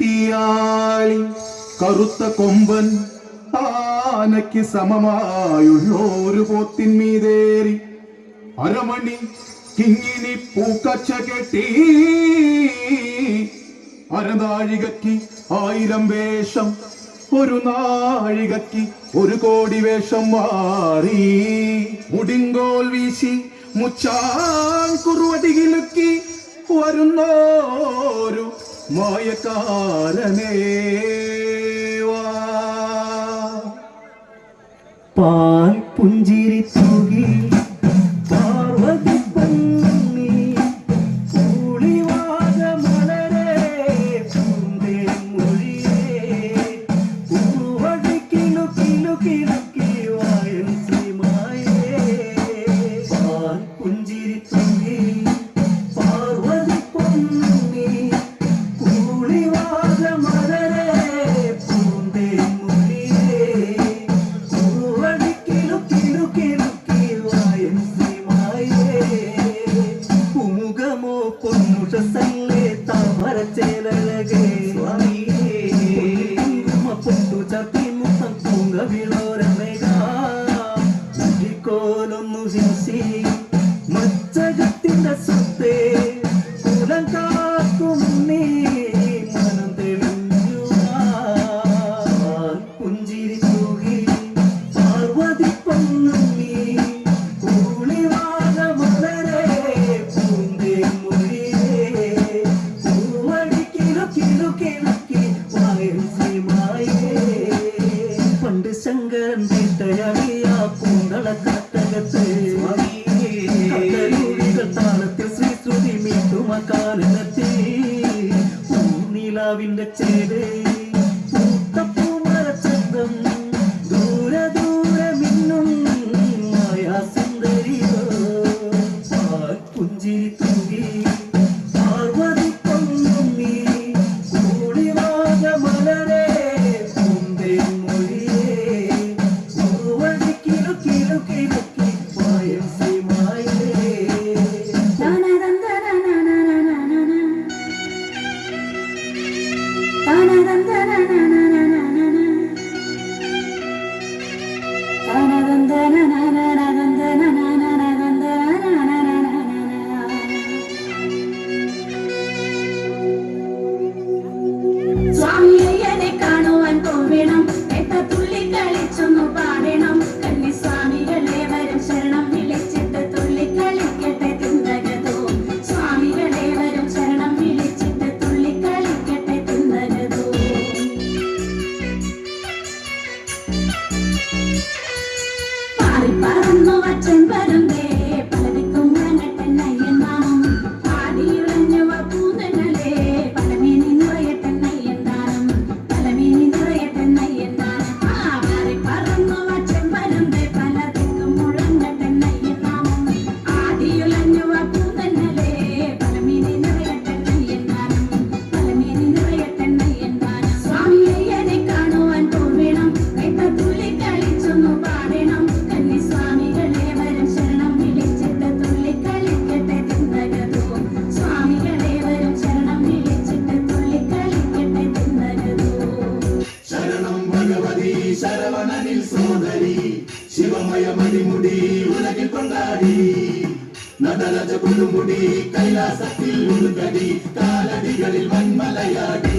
തീയാളി കറുത്ത കൊമ്പൻ ആനയ്ക്ക് സമമായുള്ളൊരു പോത്തിന്മീതേറി അരമണി കിങ്ങിനി പൂക്കച്ച കെട്ടി. അരനാഴികയ്ക്ക് ആയിരം വേഷം ഒരു നാഴികക്ക് ഒരു കോടി വേഷം മാറി മുടിങ്കോൽ വീശി മുച്ചാൻ കുറുവടികിലുക്കി വരുന്നോരു മായക്കാരനേവാ പാൽ പുഞ്ചിരി തൂകി വിളോരമേക നട്ടിക്കോലൊന്നു ശിശി മച്ചകത്തിൻ്റെ സ്വ കർത്താവിന്റെ ചേരേ Malayadi.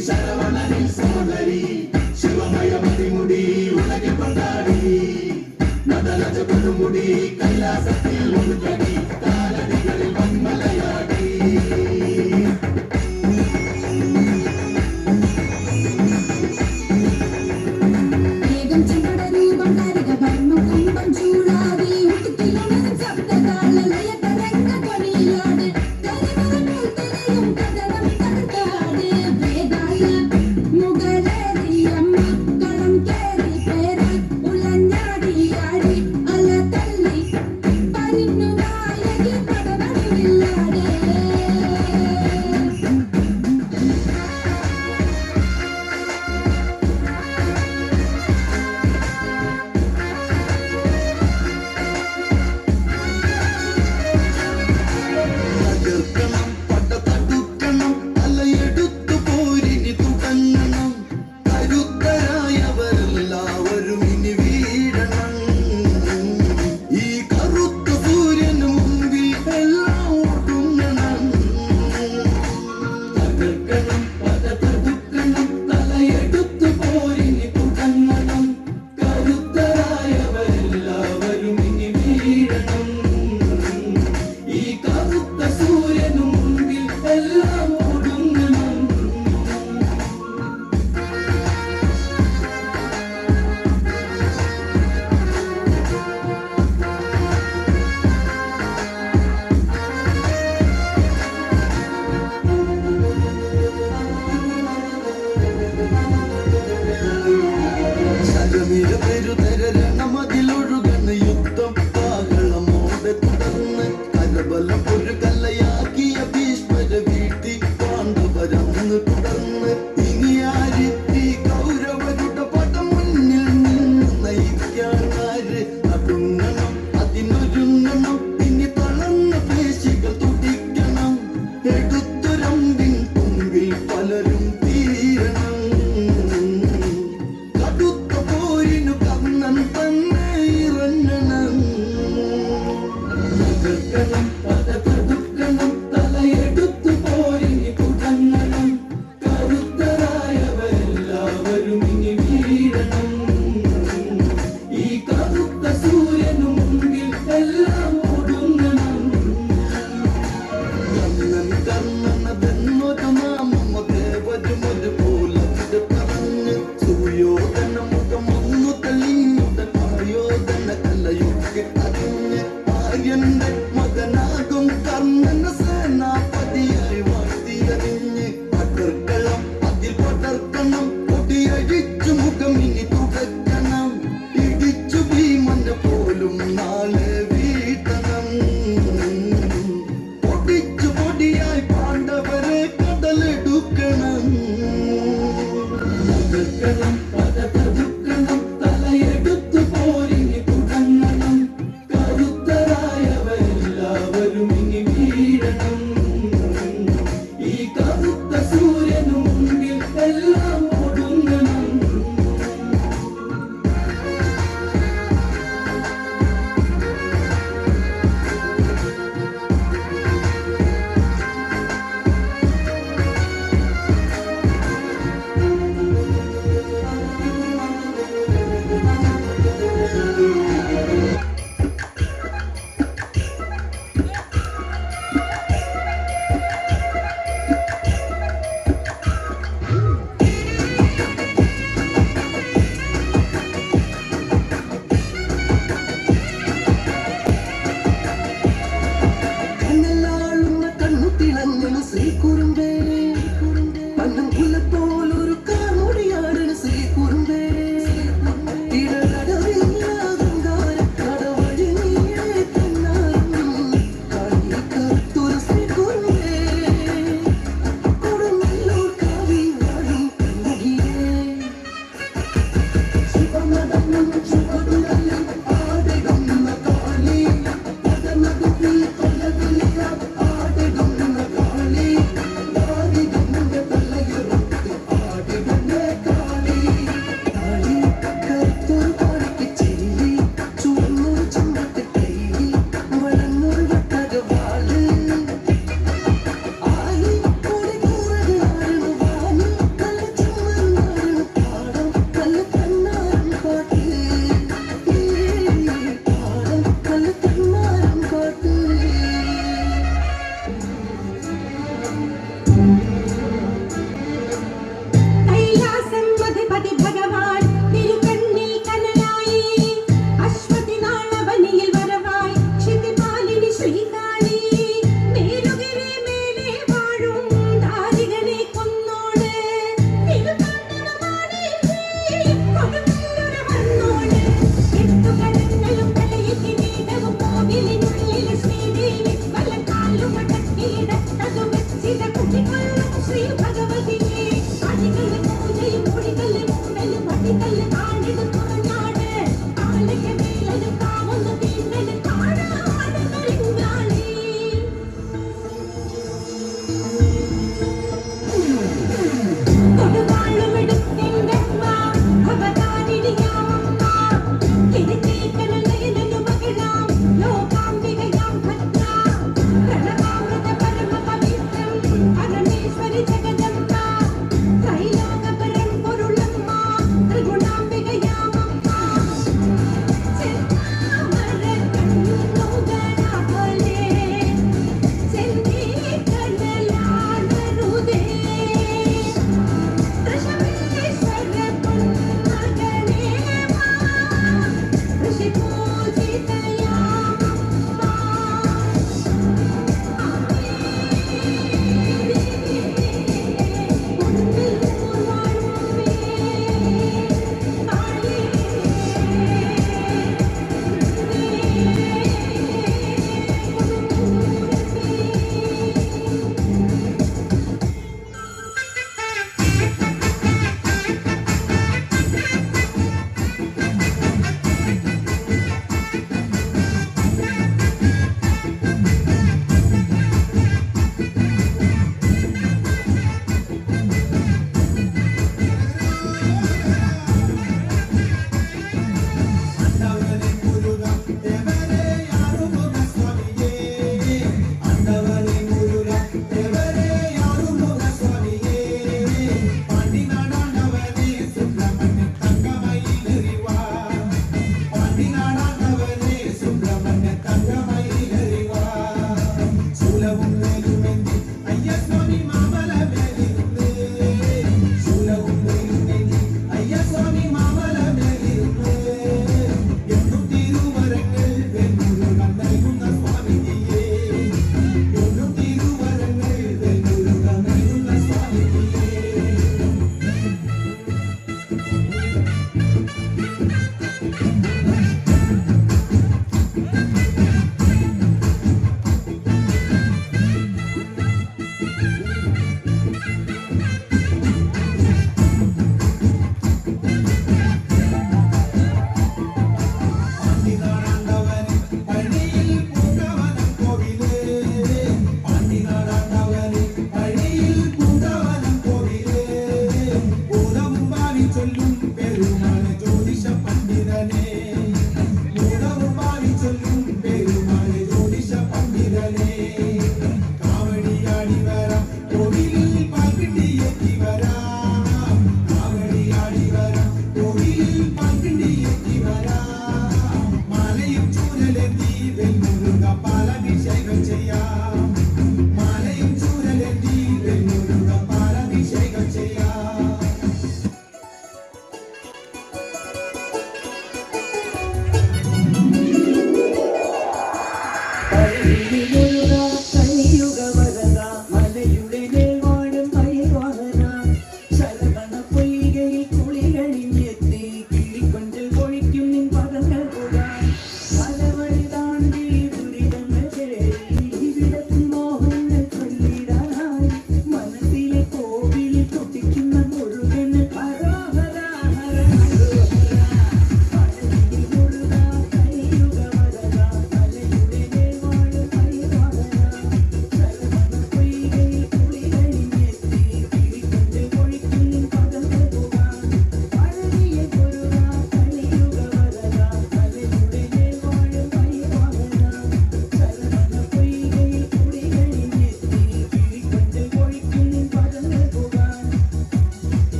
Sarvanani Sarvanani Sınırda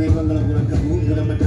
ദൈവങ്ങളും ഉണക്ക മൂന്നിലും മറ്റു